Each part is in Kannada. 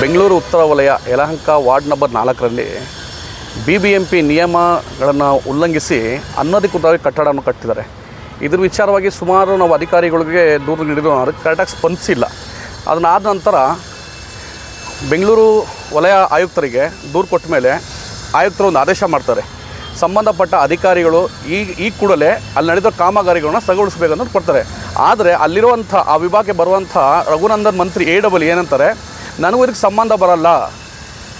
ಬೆಂಗಳೂರು ಉತ್ತರ ವಲಯ ಯಲಹಂಕ ವಾರ್ಡ್ ನಂಬರ್ ನಾಲ್ಕರಲ್ಲಿ ಬಿ ಬಿ ಎಂ ಪಿ ನಿಯಮಗಳನ್ನು ಉಲ್ಲಂಘಿಸಿ ಅನಧಿಕೃತವಾಗಿ ಕಟ್ಟಡವನ್ನು ಕಟ್ಟಿದ್ದಾರೆ. ಇದ್ರ ವಿಚಾರವಾಗಿ ಸುಮಾರು ನಾವು ಅಧಿಕಾರಿಗಳಿಗೆ ದೂರು ನೀಡಿದ್ರು. ಅದಕ್ಕೆ ಕರೆಕ್ಟಾಗಿ ಸ್ಪಂದಿಸಿಲ್ಲ. ಅದನ್ನಾದ ನಂತರ ಬೆಂಗಳೂರು ವಲಯ ಆಯುಕ್ತರಿಗೆ ದೂರು ಕೊಟ್ಟ ಮೇಲೆ ಆಯುಕ್ತರು ಒಂದು ಆದೇಶ ಮಾಡ್ತಾರೆ. ಸಂಬಂಧಪಟ್ಟ ಅಧಿಕಾರಿಗಳು ಈ ಈ ಕೂಡಲೇ ಅಲ್ಲಿ ನಡೆದ ಕಾಮಗಾರಿಗಳನ್ನ ಅಂತ ಕೊಡ್ತಾರೆ. ಆದರೆ ಅಲ್ಲಿರುವಂಥ, ಆ ವಿಭಾಗಕ್ಕೆ ಬರುವಂಥ ರಘುನಂದನ್ ಮಂತ್ರಿ ಎ ಡಬಲ್ ಏನಂತಾರೆ ನನಗೂ ಇದಕ್ಕೆ ಸಂಬಂಧ ಬರಲ್ಲ.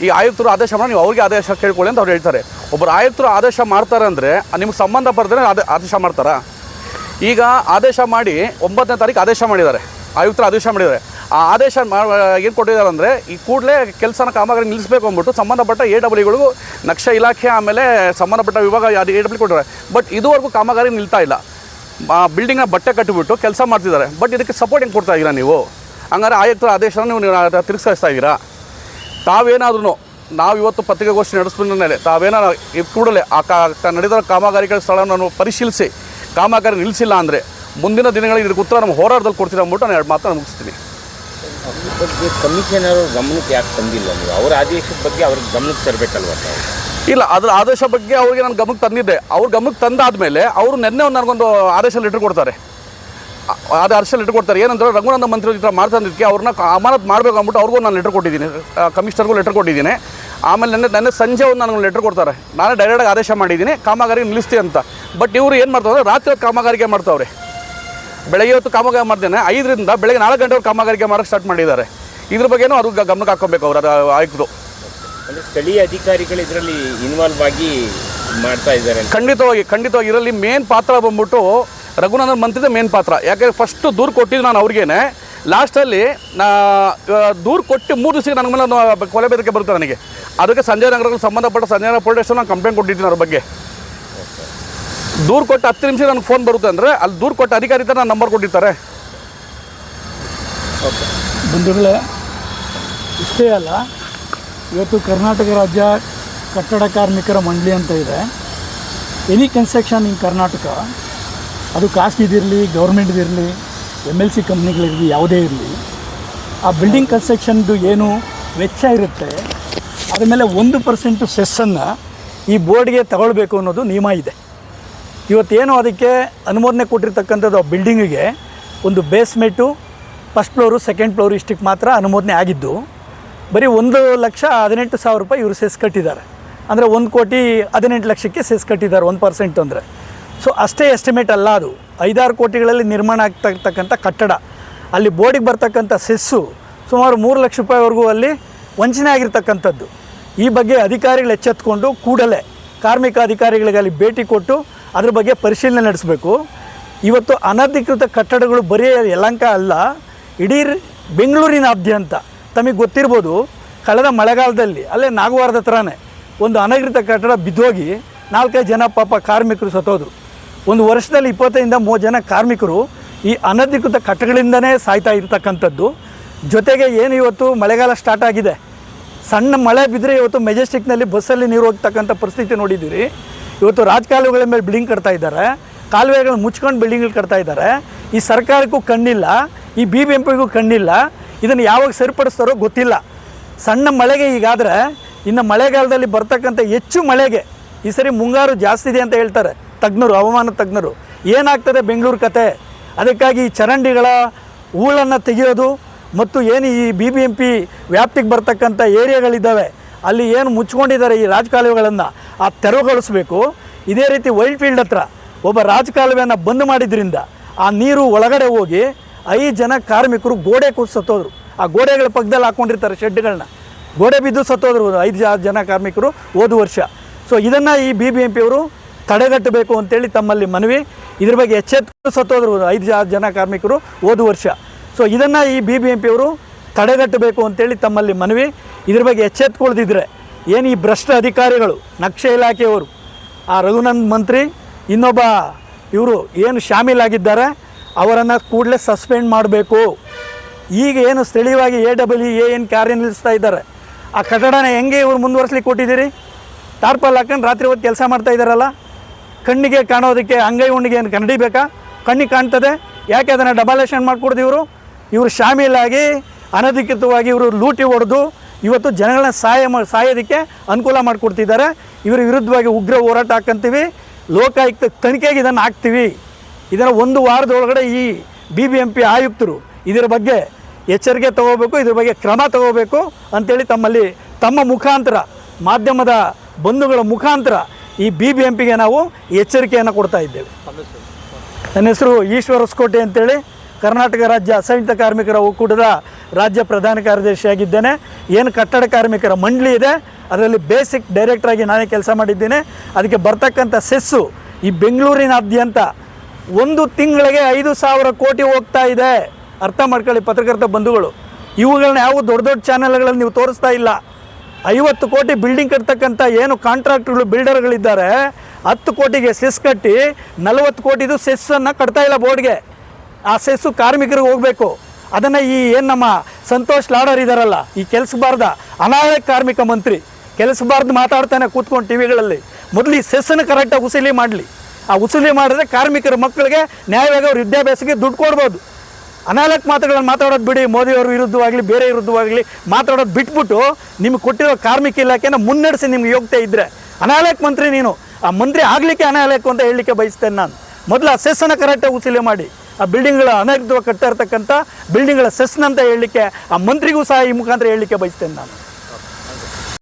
ಈ ಆಯುಕ್ತರು ಆದೇಶ ಮಾಡಿ, ನೀವು ಅವ್ರಿಗೆ ಆದೇಶ ಕೇಳ್ಕೊಳ್ಳಿ ಅಂತ ಅವ್ರು ಹೇಳ್ತಾರೆ. ಒಬ್ಬರು ಆಯುಕ್ತರು ಆದೇಶ ಮಾಡ್ತಾರೆ ಅಂದರೆ, ನಿಮ್ಗೆ ಸಂಬಂಧ ಬರ್ದೇ ಅದೇ ಆದೇಶ ಮಾಡ್ತಾರಾ? ಈಗ ಆದೇಶ ಮಾಡಿ ಒಂಬತ್ತನೇ ತಾರೀಕು ಆದೇಶ ಮಾಡಿದ್ದಾರೆ. ಆಯುಕ್ತರು ಆದೇಶ ಮಾಡಿದ್ದಾರೆ. ಆ ಆದೇಶ ಏನು ಕೊಟ್ಟಿದ್ದಾರೆ ಅಂದರೆ, ಈ ಕೂಡಲೇ ಕೆಲಸನ ಕಾಮಗಾರಿ ನಿಲ್ಲಿಸಬೇಕು ಅಂದ್ಬಿಟ್ಟು ಸಂಬಂಧಪಟ್ಟ ಎ ಡಬ್ಲ್ಯೂಗಳಿಗೂ ನಕ್ಷೆ ಇಲಾಖೆ ಆಮೇಲೆ ಸಂಬಂಧಪಟ್ಟ ವಿಭಾಗ ಅದು ಎ ಡಬ್ಲ್ಯೂ ಕೊಟ್ಟಿದ್ದಾರೆ. ಬಟ್ ಇದುವರೆಗೂ ಕಾಮಗಾರಿ ನಿಲ್ತಾ ಇಲ್ಲ. ಬಿಲ್ಡಿಂಗ್ನ ಬಟ್ಟೆ ಕಟ್ಟಿಬಿಟ್ಟು ಕೆಲಸ ಮಾಡ್ತಿದ್ದಾರೆ. ಬಟ್ ಇದಕ್ಕೆ ಸಪೋರ್ಟ್ ಹೆಂಗೆ ಕೊಡ್ತಾ ಇದ್ದೀರಾ ನೀವು? ಹಂಗಾರೆ ಆಯುಕ್ತರ ಆದೇಶನ ನೀವು ತಿರುಗಿಸ್ತಾ ಇದ್ದೀರಾ? ತಾವೇನಾದ್ರೂ ನಾವು ಇವತ್ತು ಪತ್ರಿಕಾಗೋಷ್ಠಿ ನಡೆಸ್ಬಿದ ಮೇಲೆ ತಾವೇನಾದ್ರು ಈ ಕೂಡಲೇ ಆ ಕಾ ನಡೆದ ಕಾಮಗಾರಿಗಳ ಸ್ಥಳವನ್ನು ಪರಿಶೀಲಿಸಿ ಕಾಮಗಾರಿ ನಿಲ್ಲಿಸಿಲ್ಲ ಅಂದರೆ ಮುಂದಿನ ದಿನಗಳಲ್ಲಿ ಇದಕ್ಕೆ ಉತ್ತರ ನಮ್ಮ ಹೋರಾಟದಲ್ಲಿ ಕೊಡ್ತೀರ ಅಂದ್ಬಿಟ್ಟು ನಾನು ಎರಡು ಮಾತನ್ನು ಮುಗಿಸ್ತೀನಿ. ಬಗ್ಗೆ ಕಮಿಷನರ್ ಗಮನಕ್ಕೆ ಯಾಕೆ ತಂದಿಲ್ಲ ನೀವು? ಅವರ ಆದೇಶದ ಬಗ್ಗೆ ಅವ್ರಿಗೆ ಗಮನಕ್ಕೆ ತರಬೇಕಲ್ವ ಇಲ್ಲ ಅದರ ಆದೇಶ ಬಗ್ಗೆ ಅವರಿಗೆ ನಾನು ಗಮನಕ್ಕೆ ತಂದಿದ್ದೆ. ಅವ್ರ ಗಮನಕ್ಕೆ ತಂದಾದ್ಮೇಲೆ ಅವರು ನಿನ್ನೆ ಒಂದು ನನಗೊಂದು ಆದೇಶ ಲೆಟರ್ ಕೊಡ್ತಾರೆ. ಅದು ಅರ್ಷ ಲೆಟರ್ ಕೊಡ್ತಾರೆ. ಏನಂದ್ರೆ ರಘುನಂದ ಮಂತ್ರಿ ಹತ್ರ ಮಾಡ್ತಂದಿದ್ದಕ್ಕೆ ಅವ್ರನ್ನ ಅಮಾನತ್ ಮಾಡಬೇಕು ಅಂದ್ಬಿಟ್ಟು ಅವ್ರಿಗೂ ನಾನು ಲೆಟರ್ ಕೊಟ್ಟಿದ್ದೀನಿ. ಕಮಿಷನರ್ಗೂ ಲೆಟರ್ ಕೊಟ್ಟಿದ್ದೀನಿ. ಆಮೇಲೆ ನನ್ನ ನನ್ನ ಸಂಜೆ ಒಂದು ನನಗೆ ಲೆಟರ್ ಕೊಡ್ತಾರೆ. ನಾನೇ ಡೈರೆಕ್ಟಾಗಿ ಆದೇಶ ಮಾಡಿದ್ದೀನಿ. ಕಾಮಗಾರಿ ನಿಲ್ಲಿಸ್ತೀನಿ ಅಂತ. ಬಟ್ ಇವರು ಏನು ಮಾಡ್ತಾರೆ ರಾತ್ರಿ ಹೊತ್ತು ಕಾಮಗಾರಿಕೆ ಮಾಡ್ತಾವ್ರೆ. ಬೆಳಗ್ಗೆ ಹೊತ್ತು ಕಾಮಗಾರಿ ಮಾಡ್ತೇನೆ. ಐದರಿಂದ ಬೆಳಗ್ಗೆ ನಾಲ್ಕು ಗಂಟೆವರೆಗೆ ಕಾಮಗಾರಿಗೆ ಮಾಡೋಕ್ಕೆ ಸ್ಟಾರ್ಟ್ ಮಾಡಿದ್ದಾರೆ. ಇದ್ರ ಬಗ್ಗೆನೂ ಅದು ಗಮನಕ್ಕೆ ಹಾಕ್ಕೊಬೇಕು ಅವರು ಅದು ಆಯುಕ್ತರು. ಅಂದರೆ ಸ್ಥಳೀಯ ಅಧಿಕಾರಿಗಳು ಇದರಲ್ಲಿ ಇನ್ವಾಲ್ವ್ ಆಗಿ ಮಾಡ್ತಾ ಇದ್ದಾರೆ ಖಂಡಿತವಾಗಿ ಖಂಡಿತವಾಗಿ. ಇದರಲ್ಲಿ ಮೇನ್ ಪಾತ್ರ ಬಂದ್ಬಿಟ್ಟು ರಘುನಂದನ್ ಮಂತ್ರಿದ ಮೇನ್ ಪಾತ್ರ. ಯಾಕೆಂದರೆ ಫಸ್ಟು ದೂರು ಕೊಟ್ಟಿದ್ದು ನಾನು ಅವ್ರಿಗೇನೆ. ಲಾಸ್ಟಲ್ಲಿ ನಾ ದೂರು ಕೊಟ್ಟು ಮೂರು ದಿವಸಕ್ಕೆ ನನ್ನ ಮೇಲೆ ಕೊಲೆ ಬೆದರಿಕೆ ಬರುತ್ತೆ ನನಗೆ. ಅದಕ್ಕೆ ಸಂಜಯ್ ನಗರಕ್ಕೆ ಸಂಬಂಧಪಟ್ಟ ಸಂಜಯ್ ನಗರ ಪೊಲೀಸ್ ನಾನು ಕಂಪ್ಲೇಂಟ್ ಕೊಟ್ಟಿದ್ದೀನಿ ಅವ್ರ ಬಗ್ಗೆ. ದೂರು ಕೊಟ್ಟು ಹತ್ತು ನಿಮಿಷ ನನಗೆ ಫೋನ್ ಬರುತ್ತೆ ಅಂದರೆ, ಅಲ್ಲಿ ದೂರು ಕೊಟ್ಟ ಅಧಿಕಾರಿ ಥರ ನನ್ನ ನಂಬರ್ ಕೊಟ್ಟಿರ್ತಾರೆ. ಬಂಧುಗಳೇ, ಇಷ್ಟೇ ಅಲ್ಲ, ಇವತ್ತು ಕರ್ನಾಟಕ ರಾಜ್ಯ ಕಟ್ಟಡ ಕಾರ್ಮಿಕರ ಮಂಡಳಿ ಅಂತ ಇದೆ. ಎನಿ ಕನ್ಸ್ಟ್ರಕ್ಷನ್ ಇನ್ ಕರ್ನಾಟಕ ಅದು ಖಾಸಗಿದಿರಲಿ ಗೌರ್ಮೆಂಟ್ದಿರಲಿ ಎಂ ಎಲ್ ಸಿ ಕಂಪ್ನಿಗಳಿರಲಿ ಯಾವುದೇ ಇರಲಿ, ಆ ಬಿಲ್ಡಿಂಗ್ ಕನ್ಸ್ಟ್ರಕ್ಷನ್ದು ಏನು ವೆಚ್ಚ ಇರುತ್ತೆ, ಅದ್ರ ಮೇಲೆ ಒಂದು ಪರ್ಸೆಂಟು ಸೆಸ್ಸನ್ನು ಈ ಬೋರ್ಡ್ಗೆ ತಗೊಳ್ಬೇಕು ಅನ್ನೋದು ನಿಯಮ ಇದೆ. ಇವತ್ತೇನು ಅದಕ್ಕೆ ಅನುಮೋದನೆ ಕೊಟ್ಟಿರ್ತಕ್ಕಂಥದ್ದು ಆ ಬಿಲ್ಡಿಂಗಿಗೆ ಒಂದು basement first floor second floor ಇಷ್ಟಕ್ಕೆ ಮಾತ್ರ ಅನುಮೋದನೆ ಆಗಿದ್ದು, ಬರೀ ಒಂದು ಲಕ್ಷ ಹದಿನೆಂಟು ಸಾವಿರ ರೂಪಾಯಿ ಇವರು ಸೆಸ್ ಕಟ್ಟಿದ್ದಾರೆ. ಅಂದರೆ ಒಂದು ಕೋಟಿ ಹದಿನೆಂಟು ಲಕ್ಷಕ್ಕೆ ಸೆಸ್ ಕಟ್ಟಿದ್ದಾರೆ, ಒಂದು ಪರ್ಸೆಂಟ್ ಅಂದರೆ. ಸೊ ಅಷ್ಟೇ ಎಸ್ಟಿಮೇಟ್ ಅಲ್ಲ ಅದು. ಐದಾರು ಕೋಟಿಗಳಲ್ಲಿ ನಿರ್ಮಾಣ ಆಗ್ತಕ್ಕಂಥ ಕಟ್ಟಡ. ಅಲ್ಲಿ ಬೋರ್ಡಿಗೆ ಬರ್ತಕ್ಕಂಥ ಸೆಸ್ಸು ಸುಮಾರು ಮೂರು ಲಕ್ಷ ರೂಪಾಯಿವರೆಗೂ ಅಲ್ಲಿ ವಂಚನೆ ಆಗಿರ್ತಕ್ಕಂಥದ್ದು. ಈ ಬಗ್ಗೆ ಅಧಿಕಾರಿಗಳು ಎಚ್ಚೆತ್ಕೊಂಡು ಕೂಡಲೇ ಕಾರ್ಮಿಕ ಅಧಿಕಾರಿಗಳಿಗೆ ಅಲ್ಲಿ ಭೇಟಿ ಕೊಟ್ಟು ಅದ್ರ ಬಗ್ಗೆ ಪರಿಶೀಲನೆ ನಡೆಸಬೇಕು. ಇವತ್ತು ಅನಧಿಕೃತ ಕಟ್ಟಡಗಳು ಬರೀ ಯಲಂಕ ಅಲ್ಲ, ಇಡೀ ಬೆಂಗಳೂರಿನಾದ್ಯಂತ ತಮಗೆ ಗೊತ್ತಿರ್ಬೋದು, ಕಳೆದ ಮಳೆಗಾಲದಲ್ಲಿ, ಅಲ್ಲೇ ನಾಗವಾರದ ಹತ್ರನೇ ಒಂದು ಅನಧಿಕೃತ ಕಟ್ಟಡ ಬಿದ್ದೋಗಿ ನಾಲ್ಕೈದು ಜನ ಪಾಪ ಕಾರ್ಮಿಕರು ಸತ್ತೋದ್ರು. ಒಂದು ವರ್ಷದಲ್ಲಿ ಇಪ್ಪತ್ತೈದಿಂದ ಮೂವತ್ತು ಜನ ಕಾರ್ಮಿಕರು ಈ ಅನಧಿಕೃತ ಕಟ್ಟಗಳಿಂದನೇ ಸಾಯ್ತಾ ಇರ್ತಕ್ಕಂಥದ್ದು. ಜೊತೆಗೆ ಏನು ಇವತ್ತು ಮಳೆಗಾಲ ಸ್ಟಾರ್ಟ್ ಆಗಿದೆ. ಸಣ್ಣ ಮಳೆ ಬಿದ್ದರೆ ಇವತ್ತು ಮೆಜೆಸ್ಟಿಕ್ನಲ್ಲಿ ಬಸ್ಸಲ್ಲಿ ನೀರು ಹೋಗ್ತಕ್ಕಂಥ ಪರಿಸ್ಥಿತಿ ನೋಡಿದ್ದೀರಿ. ಇವತ್ತು ರಾಜಕಾಲುವೆಗಳ ಮೇಲೆ ಬಿಲ್ಡಿಂಗ್ ಕಟ್ತಾ ಇದ್ದಾರೆ. ಕಾಲುವೆಗಳನ್ನ ಮುಚ್ಕೊಂಡು ಬಿಲ್ಡಿಂಗ್ಗಳು ಕಟ್ತಾ ಇದ್ದಾರೆ. ಈ ಸರ್ಕಾರಕ್ಕೂ ಕಣ್ಣಿಲ್ಲ, ಈ ಬಿ ಬಿ ಎಂ ಕಣ್ಣಿಲ್ಲ. ಇದನ್ನು ಯಾವಾಗ ಸರಿಪಡಿಸ್ತಾರೋ ಗೊತ್ತಿಲ್ಲ. ಸಣ್ಣ ಮಳೆಗೆ ಈಗಾದರೆ ಇನ್ನು ಮಳೆಗಾಲದಲ್ಲಿ ಬರ್ತಕ್ಕಂಥ ಹೆಚ್ಚು ಮಳೆಗೆ ಈ ಸರಿ ಮುಂಗಾರು ಜಾಸ್ತಿ ಇದೆ ಅಂತ ಹೇಳ್ತಾರೆ. ತಜ್ಞರು ಹವಾಮಾನ ತಜ್ಞರು. ಏನಾಗ್ತದೆ ಬೆಂಗಳೂರು ಕತೆ? ಅದಕ್ಕಾಗಿ ಈ ಚರಂಡಿಗಳ ಹೂಳನ್ನು ತೆಗೆಯೋದು ಮತ್ತು ಏನು ಈ ಬಿ ಬಿ ಎಂ ಪಿ ವ್ಯಾಪ್ತಿಗೆ ಬರ್ತಕ್ಕಂಥ ಏರಿಯಾಗಳಿದ್ದಾವೆ, ಅಲ್ಲಿ ಏನು ಮುಚ್ಕೊಂಡಿದ್ದಾರೆ ಈ ರಾಜಕಾಲುವೆಗಳನ್ನು ಆ ತೆರವುಗೊಳಿಸ್ಬೇಕು. ಇದೇ ರೀತಿ ವೈಲ್ಡ್ ಫೀಲ್ಡ್ ಹತ್ರ ಒಬ್ಬ ರಾಜಕಾಲುವೆಯನ್ನು ಬಂದ್ ಮಾಡಿದ್ರಿಂದ ಆ ನೀರು ಒಳಗಡೆ ಹೋಗಿ ಐದು ಜನ ಕಾರ್ಮಿಕರು ಗೋಡೆ ಕೂತು ಸತ್ತೋದ್ರು. ಆ ಗೋಡೆಗಳ ಪಕ್ಕದಲ್ಲಿ ಹಾಕ್ಕೊಂಡಿರ್ತಾರೆ ಶೆಡ್ಗಳನ್ನ. ಗೋಡೆ ಬಿದ್ದು ಸತ್ತೋದ್ರು ಐದು ಜನ ಕಾರ್ಮಿಕರು ಹೋದ ವರ್ಷ. ಸೊ ಇದನ್ನು ಈ ಬಿ ಬಿ ಎಂ ಪಿಯವರು ತಡೆಗಟ್ಟಬೇಕು ಅಂತೇಳಿ ತಮ್ಮಲ್ಲಿ ಮನವಿ. ಇದ್ರ ಬಗ್ಗೆ ಎಚ್ಚೆತ್ತು ಸತ್ತೋದ್ರು ಐದು ಜನ ಕಾರ್ಮಿಕರು ಹೋದ ವರ್ಷ. ಸೊ ಇದನ್ನು ಈ ಬಿ ಬಿ ಎಂ ಪಿಯವರು ತಡೆಗಟ್ಟಬೇಕು ಅಂತೇಳಿ ತಮ್ಮಲ್ಲಿ ಮನವಿ. ಇದ್ರ ಬಗ್ಗೆ ಎಚ್ಚೆತ್ಕೊಳ್ದಿದ್ರೆ ಏನು ಈ ಭ್ರಷ್ಟ ಅಧಿಕಾರಿಗಳು, ನಕ್ಷೆ ಇಲಾಖೆಯವರು, ಆ ರಘುನಂದ್ ಮಂತ್ರಿ, ಇನ್ನೊಬ್ಬ ಇವರು ಏನು ಶಾಮೀಲಾಗಿದ್ದಾರೆ, ಅವರನ್ನು ಕೂಡಲೇ ಸಸ್ಪೆಂಡ್ ಮಾಡಬೇಕು. ಈಗ ಏನು ಸ್ಥಳೀಯವಾಗಿ ಎ ಡಬ್ಲ್ಯೂ ಎ ಏನು ಕಾರ್ಯನಿರ್ವಹಿಸ್ತಾ ಇದ್ದಾರೆ. ಆ ಕಟ್ಟಡನ ಹೆಂಗೆ ಇವರು ಮುಂದುವರ್ಸ್ಲಿಕ್ಕೆ ಕೊಟ್ಟಿದ್ದೀರಿ? ಟಾರ್ಪಲ್ ಹಾಕೊಂಡು ರಾತ್ರಿ ಹೊತ್ತು ಕೆಲಸ ಮಾಡ್ತಾ ಇದ್ದಾರಲ್ಲ? ಕಣ್ಣಿಗೆ ಕಾಣೋದಕ್ಕೆ ಅಂಗೈ ಉಣ್ಣಿಗೆ ಏನು ಕನ್ನಡಿ ಬೇಕಾ? ಕಣ್ಣಿಗೆ ಕಾಣ್ತದೆ. ಯಾಕೆ ಅದನ್ನು ಡಬಲೇಷನ್ ಮಾಡಿಕೊಡ್ದು ಇವರು? ಇವರು ಶಾಮೀಲಾಗಿ, ಅನಧಿಕೃತವಾಗಿ ಇವರು ಲೂಟಿ ಹೊಡೆದು ಇವತ್ತು ಜನಗಳನ್ನ ಸಹಾಯ ಮಾ, ಸಾಯೋದಕ್ಕೆ ಅನುಕೂಲ ಮಾಡಿಕೊಡ್ತಿದ್ದಾರೆ. ಇವರ ವಿರುದ್ಧವಾಗಿ ಉಗ್ರ ಹೋರಾಟ ಹಾಕಂತೀವಿ. ಲೋಕಾಯುಕ್ತ ತನಿಖೆಗೆ ಇದನ್ನು ಹಾಕ್ತೀವಿ. ಇದರ ಒಂದು ವಾರದೊಳಗಡೆ ಈ ಬಿ ಬಿ ಎಂ ಪಿ ಆಯುಕ್ತರು ಇದರ ಬಗ್ಗೆ ಎಚ್ಚರಿಕೆ ತಗೋಬೇಕು, ಇದ್ರ ಬಗ್ಗೆ ಕ್ರಮ ತಗೋಬೇಕು ಅಂತೇಳಿ ತಮ್ಮಲ್ಲಿ ತಮ್ಮ ಮುಖಾಂತರ, ಮಾಧ್ಯಮದ ಬಂಧುಗಳ ಮುಖಾಂತರ ಈ ಬಿ ಬಿ ಎಂ ಪಿಗೆ ನಾವು ಎಚ್ಚರಿಕೆಯನ್ನು ಕೊಡ್ತಾ ಇದ್ದೇವೆ. ನನ್ನ ಹೆಸರು ಈಶ್ವರ ಹೊಸಕೋಟೆ ಅಂತೇಳಿ ಕರ್ನಾಟಕ ರಾಜ್ಯ ಅಸಂಘಟಿತ ಕಾರ್ಮಿಕರ ಒಕ್ಕೂಟದ ರಾಜ್ಯ ಪ್ರಧಾನ ಕಾರ್ಯದರ್ಶಿಯಾಗಿದ್ದೇನೆ. ಏನು ಕಟ್ಟಡ ಕಾರ್ಮಿಕರ ಮಂಡಳಿ ಇದೆ, ಅದರಲ್ಲಿ ಬೇಸಿಕ್ ಡೈರೆಕ್ಟ್ರಾಗಿ ನಾನೇ ಕೆಲಸ ಮಾಡಿದ್ದೇನೆ. ಅದಕ್ಕೆ ಬರ್ತಕ್ಕಂಥ ಸೆಸ್ಸು ಈ ಬೆಂಗಳೂರಿನಾದ್ಯಂತ ಒಂದು ತಿಂಗಳಿಗೆ ಐದು ಸಾವಿರ ಕೋಟಿ ಹೋಗ್ತಾ ಇದೆ. ಅರ್ಥ ಮಾಡ್ಕೊಳ್ಳಿ ಪತ್ರಕರ್ತ ಬಂಧುಗಳು. ಇವುಗಳನ್ನ ಯಾವ ದೊಡ್ಡ ದೊಡ್ಡ ಚಾನೆಲ್ಗಳಲ್ಲಿ ನೀವು ತೋರಿಸ್ತಾ ಇಲ್ಲ. ಐವತ್ತು ಕೋಟಿ ಬಿಲ್ಡಿಂಗ್ ಕಟ್ತಕ್ಕಂಥ ಏನು ಕಾಂಟ್ರಾಕ್ಟ್ಗಳು ಬಿಲ್ಡರ್ಗಳಿದ್ದಾರೆ ಹತ್ತು ಕೋಟಿಗೆ ಸೆಸ್ ಕಟ್ಟಿ ನಲವತ್ತು ಕೋಟಿದು ಸೆಸ್ಸನ್ನು ಕಟ್ತಾ ಇಲ್ಲ ಬೋರ್ಡ್ಗೆ ಆ ಸೆಸ್ಸು ಕಾರ್ಮಿಕರಿಗೆ ಹೋಗಬೇಕು. ಅದನ್ನು ಈ ಏನು ನಮ್ಮ ಸಂತೋಷ್ ಲಾಡರ್ ಇದ್ದಾರಲ್ಲ ಈ ಕೆಲಸಬಾರ್ದ ಅನಾಯಕ ಕಾರ್ಮಿಕ ಮಂತ್ರಿ ಕೆಲಸಬಾರ್ದು ಮಾತಾಡ್ತಾನೆ ಕೂತ್ಕೊಂಡು ಟಿ ವಿಗಳಲ್ಲಿ ಮೊದಲು ಈ ಸೆಸ್ಸನ್ನು ಕರೆಕ್ಟಾಗಿ ಉಸಿಲಿ ಮಾಡಲಿ. ಆ ಉಸಿಲಿ ಮಾಡಿದ್ರೆ ಕಾರ್ಮಿಕರ ಮಕ್ಕಳಿಗೆ ನ್ಯಾಯವಾಗಿ ಅವ್ರ ವಿದ್ಯಾಭ್ಯಾಸಕ್ಕೆ ದುಡ್ಡು ಕೊಡ್ಬೋದು. ಅನಾಲಕ್ ಮಾತುಗಳನ್ನು ಮಾತಾಡೋದು ಬಿಡಿ, ಮೋದಿಯವ್ರ ವಿರುದ್ಧವಾಗಲಿ, ಬೇರೆ ವಿರುದ್ಧವಾಗಲಿ ಮಾತಾಡೋದು ಬಿಟ್ಬಿಟ್ಟು ನಿಮ್ಗೆ ಕೊಟ್ಟಿರೋ ಕಾರ್ಮಿಕ ಇಲಾಖೆನ ಮುನ್ನಡೆಸಿ ನಿಮ್ಗೆ ಯೋಗ್ಯತೆ ಇದ್ದರೆ ಅನಾಲಕ್ ಮಂತ್ರಿ ನೀನು, ಆ ಮಂತ್ರಿ ಆಗಲಿಕ್ಕೆ ಅನಾಲಕ್ ಅಂತ ಹೇಳಲಿಕ್ಕೆ ಬಯಸ್ತೇನೆ ನಾನು. ಮೊದಲು ಆ ಸೆಸ್ಸನ್ನು ಕರೆಕ್ಟಾಗಿ ಉಸಿಲೆ ಮಾಡಿ. ಆ ಬಿಲ್ಡಿಂಗ್ಗಳ ಅನಧಿಕೃತವಾಗಿ ಕಟ್ತಾ ಇರ್ತಕ್ಕಂಥ ಬಿಲ್ಡಿಂಗ್ಗಳ ಸೆಸ್ನಂತ ಹೇಳಲಿಕ್ಕೆ, ಆ ಮಂತ್ರಿಗೂ ಸಹ ಈ ಮುಖಾಂತರ ಹೇಳಲಿಕ್ಕೆ ಬಯಸ್ತೇನೆ ನಾನು.